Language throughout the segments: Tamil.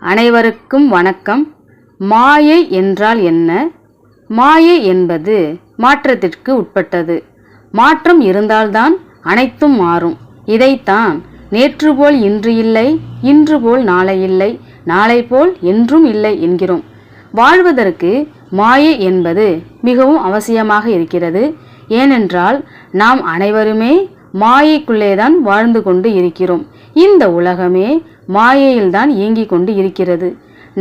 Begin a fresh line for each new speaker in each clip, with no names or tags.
அனைவருக்கும் வணக்கம். மாயை என்றால் என்ன? மாயை என்பது மாற்றத்திற்கு உட்பட்டது. மாற்றம் இருந்தால்தான் அனைத்தும் மாறும். இதைத்தான் நேற்று போல் இன்று இல்லை இன்று போல் நாளை இல்லை நாளை போல் என்றும் இல்லை என்கிறோம். வாழ்வதற்கு மாயை என்பது மிகவும் அவசியமாக இருக்கிறது. ஏனென்றால் நாம் அனைவருமே மாயைக்குள்ளேதான் வாழ்ந்து கொண்டு இருக்கிறோம். இந்த உலகமே மாயையில்தான் இயங்கிக் கொண்டு இருக்கிறது.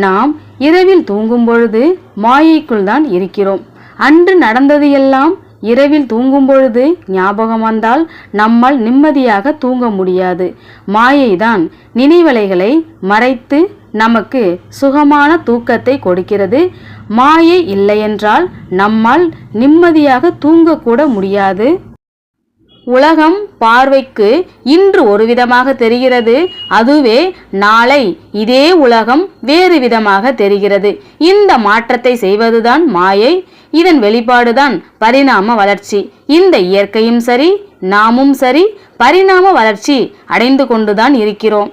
நாம் இரவில் தூங்கும் பொழுது மாயைக்குள் தான் இருக்கிறோம். அன்று நடந்தது எல்லாம் இரவில் தூங்கும் பொழுது ஞாபகம் வந்தால் நம்மால் நிம்மதியாக தூங்க முடியாது. மாயைதான் நினைவலைகளை மறைத்து நமக்கு சுகமான தூக்கத்தை கொடுக்கிறது. மாயை இல்லையென்றால் நம்மால் நிம்மதியாக தூங்கக்கூட முடியாது. உலகம் பார்வைக்கு இன்று ஒரு விதமாக தெரிகிறது. அதுவே நாளை இதே உலகம் வேறு விதமாக தெரிகிறது. இந்த மாற்றத்தை செய்வதுதான் மாயை. இதன் வெளிப்பாடுதான் பரிணாம வளர்ச்சி. இந்த இயற்கையும் சரி நாமும் சரி பரிணாம வளர்ச்சி அடைந்து கொண்டுதான் இருக்கிறோம்.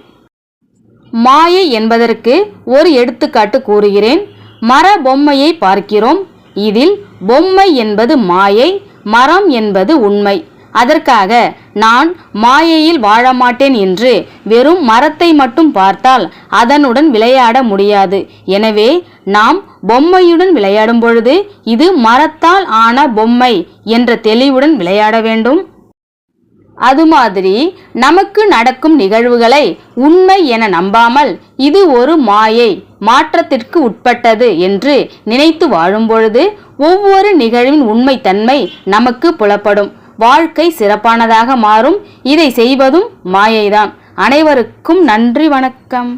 மாயை என்பதற்கு ஒரு எடுத்துக்காட்டு கூறுகிறேன். மர பொம்மையை பார்க்கிறோம். இதில் பொம்மை என்பது மாயை மரம் என்பது உண்மை. அதற்காக நான் மாயையில் வாழ மாட்டேன் என்று வெறும் மரத்தை மட்டும் பார்த்தால் அதனுடன் விளையாட முடியாது. எனவே நாம் பொம்மையுடன் விளையாடும் பொழுது இது மரத்தால் ஆன பொம்மை என்ற தெளிவுடன் விளையாட வேண்டும். அது மாதிரி நமக்கு நடக்கும் நிகழ்வுகளை உண்மை என நம்பாமல் இது ஒரு மாயை மாற்றத்திற்கு உட்பட்டது என்று நினைத்து வாழும் பொழுது ஒவ்வொரு நிகழ்வின் உண்மைத்தன்மை நமக்கு புலப்படும். வாழ்க்கை சிறப்பானதாக மாறும். இதை செய்வதும் மாயைதான். அனைவருக்கும் நன்றி வணக்கம்.